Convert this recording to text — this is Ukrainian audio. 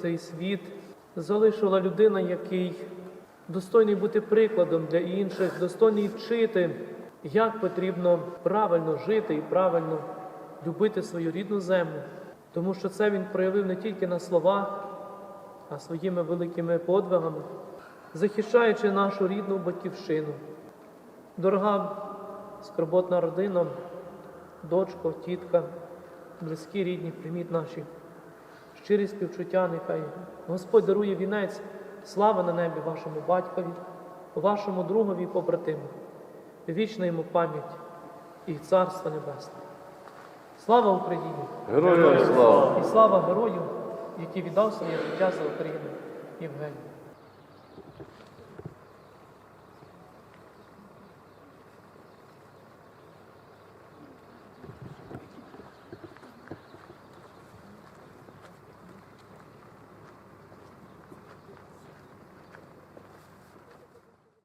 цей світ залишила людина, який достойний бути прикладом для інших, достойний вчити, як потрібно правильно жити і правильно любити свою рідну землю. Тому що це він проявив не тільки на словах, а своїми великими подвигами, захищаючи нашу рідну батьківщину. Дорога скорботна родина, дочко, тітка, близькі рідні, прийміть наші щирі співчуття, нехай Господь дарує вінець, слава на небі вашому батькові, вашому другові і побратиму, вічна йому пам'ять і царство небесне. Слава Україні! Героям слава! І слава герою, який віддав своє життя за Україну Євгенію.